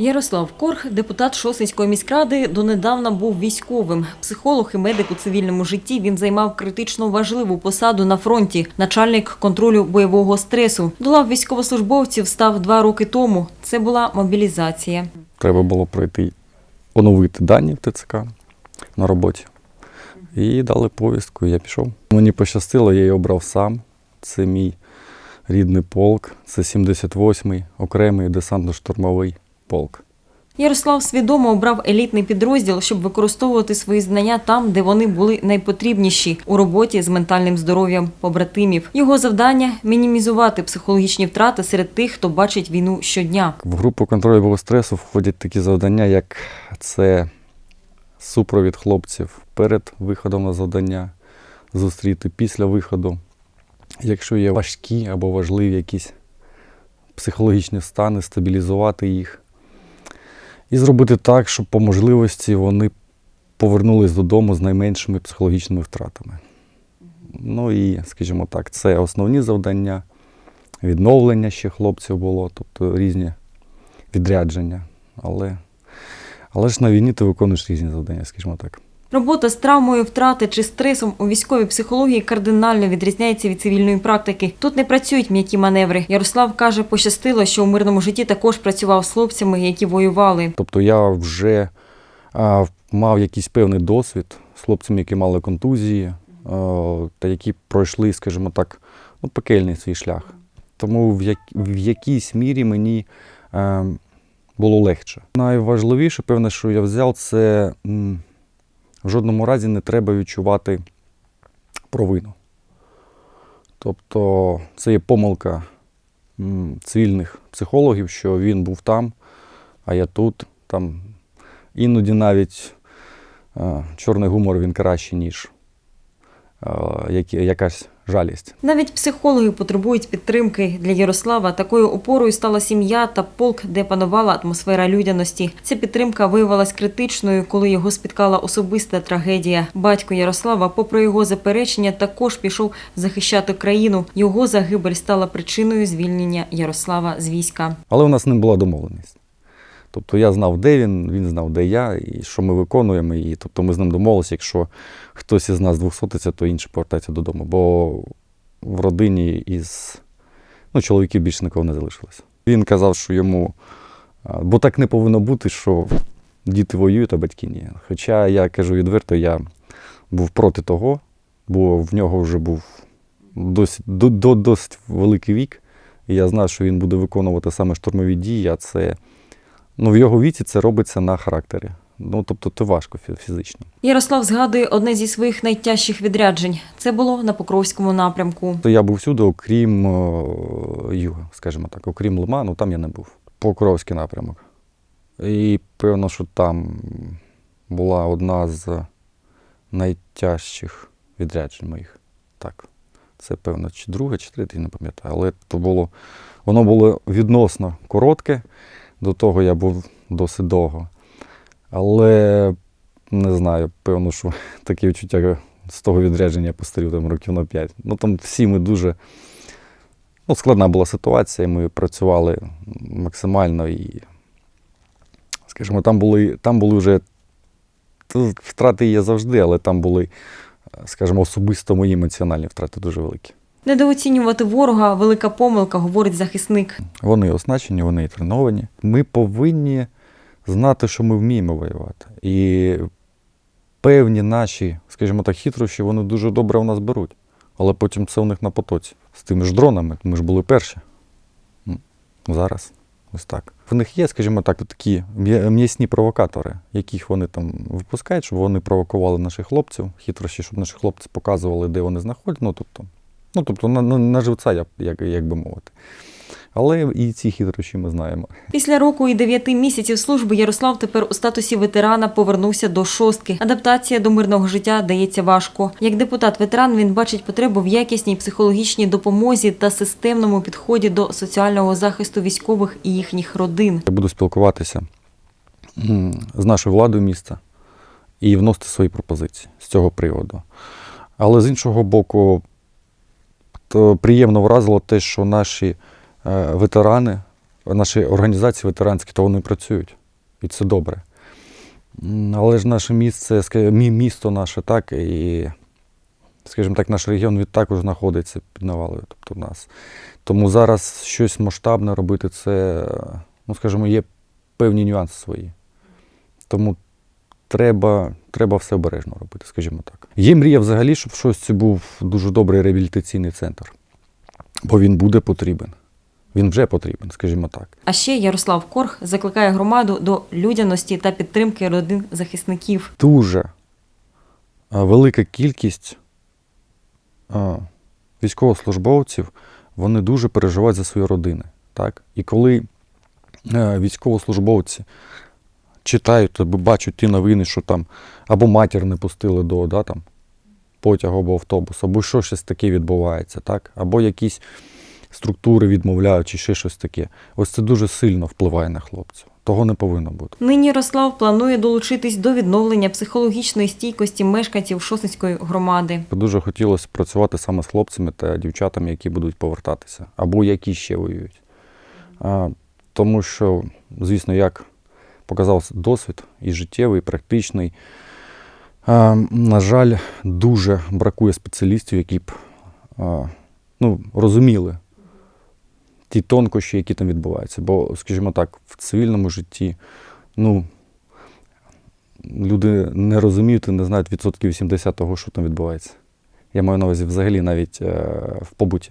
Ярослав Корх, депутат Шосинської міськради, донедавна був військовим. Психолог і медик у цивільному житті. Він займав критично важливу посаду на фронті, начальник контролю бойового стресу. До лав військовослужбовців став два роки тому. Це була мобілізація. Треба було пройти, оновити дані в ТЦК на роботі. І дали повістку, я пішов. Мені пощастило, я її обрав сам. Це мій рідний полк, це 78-й окремий десантно-штурмовий полк. Ярослав свідомо обрав елітний підрозділ, щоб використовувати свої знання там, де вони були найпотрібніші у роботі з ментальним здоров'ям побратимів. Його завдання мінімізувати психологічні втрати серед тих, хто бачить війну щодня. В групу контролю стресу входять такі завдання, як це супровід хлопців перед виходом на завдання, зустріти після виходу. Якщо є важкі або важливі якісь психологічні стани, стабілізувати їх. І зробити так, щоб по можливості вони повернулись додому з найменшими психологічними втратами. Ну і, скажімо так, це основні завдання, відновлення ще хлопців було, тобто різні відрядження. Але, але ж на війні ти виконуєш різні завдання, скажімо так. Робота з травмою втрати чи стресом у військовій психології кардинально відрізняється від цивільної практики. Тут не працюють м'які маневри. Ярослав каже, пощастило, що у мирному житті також працював з хлопцями, які воювали. Тобто я вже мав якийсь певний досвід з хлопцями, які мали контузії, та які пройшли, скажімо так, ну, пекельний свій шлях. Тому в, як, в якійсь мірі мені е, було легше. Найважливіше, певне, що я взяв, це в жодному разі не треба відчувати провину. Тобто це є помилка цивільних психологів, що він був там, а я тут. Там іноді навіть е, чорний гумор він краще, ніж якась жалість. Навіть психологи потребують підтримки. Для Ярослава такою опорою стала сім'я та полк, де панувала атмосфера людяності. Ця підтримка виявилась критичною, коли його спіткала особиста трагедія. Батько Ярослава, попри його заперечення, також пішов захищати країну. Його загибель стала причиною звільнення Ярослава з війська. Але у нас не була домовленість. Тобто я знав, де він, він знав, де я, і що ми виконуємо. І тобто ми з ним домовилися, якщо хтось із нас двохсотиться, то інший повертається додому. Бо в родині із ну, чоловіків більше нікого не залишилося. Він казав, що йому, бо так не повинно бути, що діти воюють, а батьки ні. Хоча я кажу відверто, я був проти того, бо в нього вже був досить, до, до, досить великий вік. І я знав, що він буде виконувати саме штурмові дії, а це ну, в його віці це робиться на характері. Ну, тобто, це важко фізично. Ярослав згадує одне зі своїх найтяжчих відряджень. Це було на Покровському напрямку. То я був всюди, окрім юга, скажімо так, окрім Лиману, там я не був. Покровський напрямок. І певно, що там була одна з найтяжчих відряджень моїх. Так. Це, певно, чи друге, чи третє, не пам'ятаю. Але то було, воно було відносно коротке. До того я був досить довго. Але не знаю, певно, що таке відчуття з того відрядження постарів там років на 5. Ну там всі ми дуже ну, складна була ситуація, ми працювали максимально і, скажімо, там були, там були вже втрати є завжди, але там були, скажімо, особисто мої емоціональні втрати дуже великі. Недооцінювати ворога велика помилка, говорить захисник. Вони оснащені, вони і треновані. Ми повинні знати, що ми вміємо воювати. І певні наші, скажімо так, хитрощі, вони дуже добре у нас беруть. Але потім це у них на потоці. З тими ж дронами, ми ж були перші. Зараз ось так. В них є, скажімо так, такі м'ясні провокатори, яких вони там випускають, щоб вони провокували наших хлопців, хитрощі, щоб наші хлопці показували, де вони знаходяться. Ну, тобто, ну, тобто на, на, на живця, як, як, як би мовити. Але і ці хитрощі ми знаємо. Після року і дев'яти місяців служби Ярослав тепер у статусі ветерана повернувся до шостки. Адаптація до мирного життя дається важко. Як депутат-ветеран він бачить потребу в якісній психологічній допомозі та системному підході до соціального захисту військових і їхніх родин. Я буду спілкуватися з нашою владою міста і вносити свої пропозиції з цього приводу. Але з іншого боку, то приємно вразило те, що наші е, ветерани наші організації ветеранські, то вони працюють. І це добре. Але ж наше місце, місто наше, так, і, скажімо так, наш регіон також знаходиться під навалою. Тобто нас. Тому зараз щось масштабне робити, це, ну, скажімо, є певні нюанси свої. Тому треба, треба все обережно робити, скажімо так. Є мрія взагалі, щоб щось це був дуже добрий реабілітаційний центр. Бо він буде потрібен. Він вже потрібен, скажімо так. А ще Ярослав Корх закликає громаду до людяності та підтримки родин захисників. Дуже велика кількість військовослужбовців, вони дуже переживають за свої родини. Так? І коли е, військовослужбовці читають або бачать ті новини, що там або матір не пустили до да, там, потягу або автобусу, або що щось таке відбувається, так? або якісь структури відмовляють, чи ще щось таке. Ось це дуже сильно впливає на хлопців. Того не повинно бути. Нині Ярослав планує долучитись до відновлення психологічної стійкості мешканців Шосницької громади. Дуже хотілося працювати саме з хлопцями та дівчатами, які будуть повертатися, або які ще воюють. А, тому що, звісно, як показав досвід і життєвий, і практичний, на жаль, дуже бракує спеціалістів, які б ну, розуміли ті тонкощі, які там відбуваються. Бо, скажімо так, в цивільному житті, ну, люди не розуміють і не знають відсотків 80 того, що там відбувається. Я маю на увазі взагалі навіть е, в побуті.